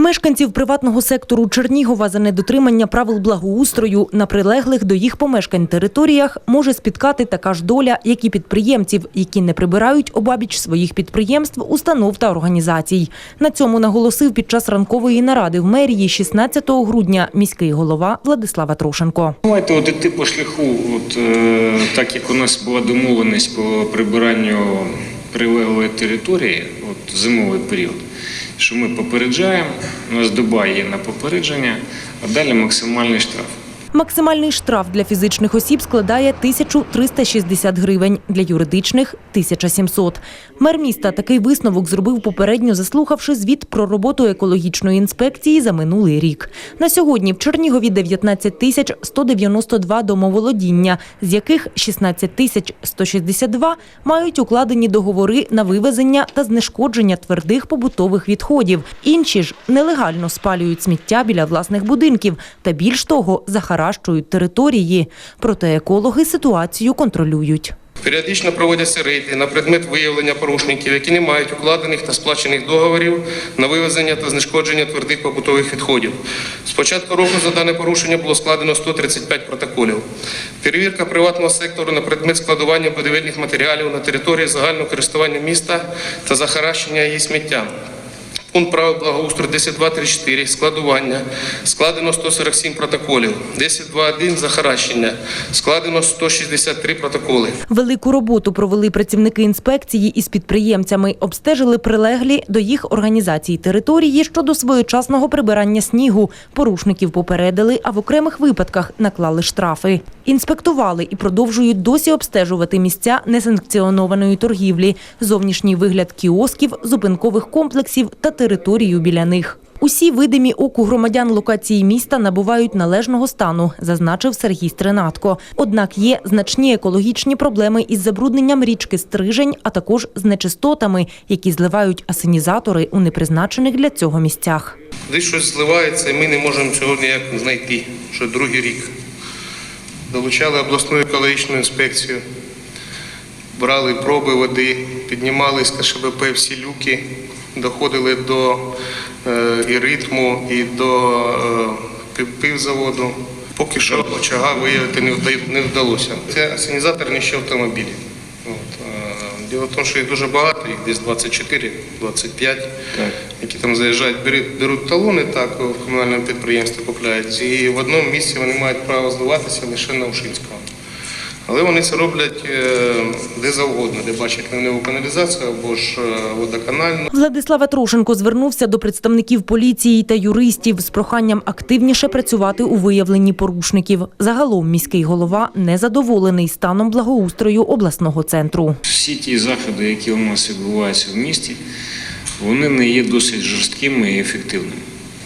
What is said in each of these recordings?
Мешканців приватного сектору Чернігова за недотримання правил благоустрою на прилеглих до їх помешкань територіях може спіткати така ж доля, як і підприємців, які не прибирають обабіч своїх підприємств, установ та організацій. На цьому наголосив під час ранкової наради в мерії 16 грудня міський голова Владислава Трошенко. Давайте от по шляху, от е, так як у нас була домовленість по прибиранню прилеглої території, от зимовий період, що ми попереджаємо, у нас доба є на попередження, а далі максимальний штраф. Максимальний штраф для фізичних осіб складає 1360 гривень, для юридичних – 1700. Мер міста такий висновок зробив попередньо, заслухавши звіт про роботу екологічної інспекції за минулий рік. На сьогодні в Чернігові 19 тисяч 192 домоволодіння, з яких 16 тисяч 162 мають укладені договори на вивезення та знешкодження твердих побутових відходів. Інші ж нелегально спалюють сміття біля власних будинків та більш того захаращують території. Проте екологи ситуацію контролюють. Періодично проводяться рейди на предмет виявлення порушників, які не мають укладених та сплачених договорів на вивезення та знешкодження твердих побутових відходів. З початку року за дане порушення було складено 135 протоколів. Перевірка приватного сектору на предмет складування будівельних матеріалів на території загального користування міста та захаращення її сміттям. Пункт правил благоустрою 10.2.34 складування складено 147 протоколів, 10.2.1 захаращення складено 163 протоколи. Велику роботу провели працівники інспекції із підприємцями, обстежили прилеглі до їх організацій території щодо своєчасного прибирання снігу. Порушників попередили, а в окремих випадках наклали штрафи. Інспектували і продовжують досі обстежувати місця несанкціонованої торгівлі, зовнішній вигляд кіосків, зупинкових комплексів та територію біля них. Усі видимі оку громадян локації міста набувають належного стану, зазначив Сергій Стринатко. Однак є значні екологічні проблеми із забрудненням річки Стрижень, а також з нечистотами, які зливають асенізатори у непризначених для цього місцях. Десь щось зливається, і ми не можемо цього ніяк знайти, що другий рік. Долучали обласну екологічну інспекцію, брали проби води, піднімали з КШБП всі люки, доходили до е, і ритму, і до е, пив- Поки що очага виявити не, вдалося. Це асенізатор не ще автомобілі. Е, Діло в тому, що їх дуже багато, їх десь 24, 25, які там заїжджають, беруть, беруть талони, так в комунальному підприємстві купляють. І в одному місці вони мають право зливатися лише на Ушинського. Але вони це роблять е, де завгодно, де бачать ливневу каналізацію або ж е, водоканальну. Владислава Трошенко звернувся до представників поліції та юристів з проханням активніше працювати у виявленні порушників. Загалом міський голова незадоволений станом благоустрою обласного центру. Всі ті заходи, які у нас відбуваються в місті, вони не є досить жорсткими і ефективними.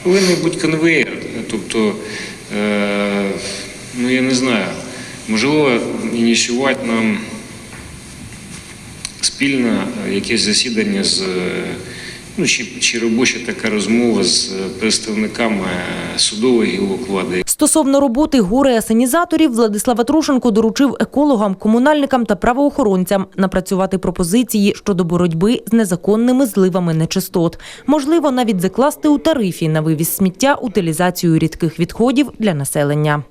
Повинен бути конвейер, тобто, е, ну я не знаю, можливо, ініціювати нам спільно якесь засідання з, ну, чи, чи робоча така розмова з представниками судової гілок влади, Стосовно роботи гори асенізаторів, Владислава Трошенко доручив екологам, комунальникам та правоохоронцям напрацювати пропозиції щодо боротьби з незаконними зливами нечистот. Можливо, навіть закласти у тарифі на вивіз сміття утилізацію рідких відходів для населення.